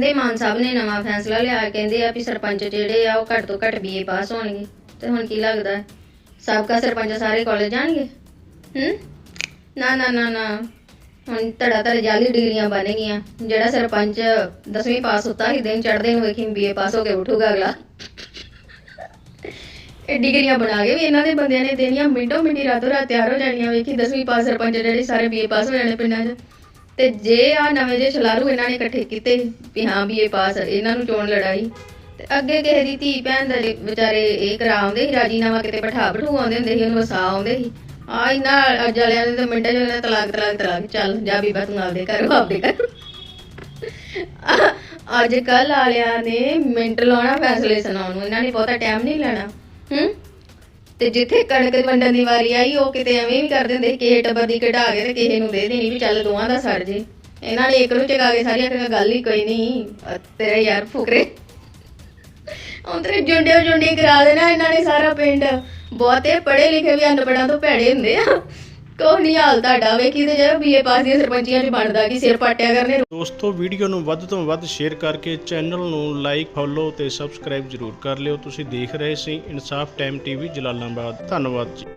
ਕਹਿੰਦੇ ਮਾਨ ਸਾਹਿਬ ਨੇ ਨਵਾਂ ਫੈਸਲਾ ਲਿਆ, ਕਹਿੰਦੇ ਆ ਵੀ ਸਰਪੰਚ ਜਿਹੜੇ ਆ ਉਹ ਘੱਟ ਤੋਂ ਘੱਟ ਬੀਏ ਪਾਸ ਹੋਣਗੇ। ਤੇ ਹੁਣ ਕੀ ਲੱਗਦਾ ਹੈ? ਸਾਬਕਾ ਸਰਪੰਚ ਸਾਰੇ ਕਾਲਜ ਜਾਣਗੇ? ਹੂੰ? ਨਾ ਨਾ ਨਾ ਨਾ। ਹੁਣ ਧੜਾ ਧੜ ਜਾਲੀ ਡਿਗਰੀਆਂ ਬਣ ਜਿਹੜਾ ਸਰਪੰਚ 10ਵੀਂ ਪਾਸ ਹੁੰਦਾ ਸੀ, ਦਿਨ ਚੜਦੇ ਨੂੰ ਵੇਖੀ ਬੀਏ ਪਾਸ ਹੋ ਕੇ ਉਠੂਗਾ ਅਗਲਾ। ਇਹ ਡਿਗਰੀਆਂ ਬਣਾ ਕੇ ਵੀ ਇਹਨਾਂ ਦੇ ਬੰਦਿਆਂ ਨੇ ਦੇਣੀਆਂ ਮਿੰਟੋ ਮਿੰਟੀ ਰਾਤੋਂ ਰਾਤ ਤਿਆਰ ਹੋ ਜਾਣੀਆਂ। ਵੇਖੀ 10ਵੀਂ ਪਾਸ ਸਰਪੰਚ ਜਿਹੜੇ ਸਾਰੇ ਬੀਏ ਪਾਸ ਹੋ ਜਾਣੇ ਪਿੰਡਾਂ 'ਚ। ਤੇ ਜੇ ਆ ਨਵੇਂ ਜੇ ਛਲਾਰੂ ਇਹਨਾਂ ਨੇ ਇਕੱਠੇ ਕੀਤੇ ਵੀ ਹਾਂ ਬੀਏ ਪਾਸ ਇਹਨਾਂ ਨੂੰ ਚੋਣ ਲੜਾਈ? ਤੇ ਅੱਗੇ ਕਿਸੇ ਦੀ ਧੀ ਭੈਣ ਦਾ ਜੇ ਵਿਚਾਰੇ ਇਹ ਕਰਾਉਂਦੇ ਸੀ, ਰਾਜੀਨਾਮਾ ਕਿਤੇ ਬਿਠਾ ਬਿਠੂ ਆਉਂਦੇ ਹੁੰਦੇ ਸੀ, ਉਹਨੂੰ ਵਸਾ ਆਉਂਦੇ ਸੀ। ਆ ਇਹਨਾਂ ਅੱਜ ਵਾਲਿਆਂ ਨੇ ਤਾਂ ਮਿੰਟਾਂ 'ਚ ਉਹਨਾਂ ਤਲਾਕ ਤਲਾਕ ਤਲਾਕ, ਚੱਲ ਜਾ ਬੀਬਾ ਤੂੰ ਆਪਦੇ ਘਰ ਆਪਦੇ ਘਰ। ਅੱਜ ਕੱਲ ਵਾਲਿਆਂ ਨੇ ਮਿੰਟ ਲਾਉਣਾ, ਫੈਸਲੇ ਸੁਣਾਉਣ ਨੂੰ, ਇਹਨਾਂ ਨੇ ਬਹੁਤਾ ਟਾਈਮ ਨਹੀਂ ਲੈਣਾ। ਹੂੰ? ਤੇ ਜਿੱਥੇ ਕਣਕ ਵੰਡਣ ਦੀ ਵਾਰੀ ਆਈ, ਉਹ ਕਿਤੇ ਐਵੇਂ ਵੀ ਕਰ ਦਿੰਦੇ, ਕਿਸੇ ਟੱਬਰ ਦੀ ਕਢਾ ਕੇ ਤੇ ਕਿਸੇ ਨੂੰ ਦੇ ਦੇਣੀ ਵੀ ਚੱਲ ਦੋਵਾਂ ਦਾ ਸਰ ਜੇ। ਇਹਨਾਂ ਨੇ ਇੱਕ ਨੂੰ ਚਗਾ ਕੇ ਸਾਰੀ ਕਹਿੰਦਾ ਗੱਲ ਹੀ ਕੋਈ ਨਹੀਂ, ਅਹ ਤੇਰੇ ਯਾਰ ਫੁਕਰੇ। ਉਹਦੇ ਜੁੰਡੇ ਜੁੰਡੀ ਕਰਾ ਦੇਣਾ ਇਹਨਾਂ ਨੇ ਸਾਰਾ ਪਿੰਡ। ਬਹੁਤੇ ਪੜ੍ਹੇ ਲਿਖੇ ਵੀ ਅਨਪੜਾਂ ਤੋਂ ਭੈੜੇ ਹੁੰਦੇ ਆ। ਕੋਈ ਨਹੀਂ ਹਾਲ ਤੁਹਾਡਾ, ਵੇਖੀ ਤੇ ਜਿਹੜਾ ਬੀਏ ਪਾਸ ਦੀਆਂ ਸਰਪੰਚੀਆਂ 'ਚ ਬਣਦਾ ਕਿ ਸਿਰ ਪਾਟਿਆ ਕਰਨੇ ਦੋਸਤੋ, ਵੀਡੀਓ ਨੂੰ ਵੱਧ ਤੋਂ ਵੱਧ ਸ਼ੇਅਰ ਕਰਕੇ ਚੈਨਲ ਨੂੰ ਲਾਈਕ, ਫੋਲੋ ਤੇ ਸਬਸਕ੍ਰਾਈਬ ਜ਼ਰੂਰ ਕਰ ਲਿਓ। ਤੁਸੀਂ ਦੇਖ ਰਹੇ ਸੀ ਇਨਸਾਫ ਟਾਈਮ ਟੀਵੀ ਜਲਾਲਾਬਾਦ। ਧੰਨਵਾਦ ਜੀ।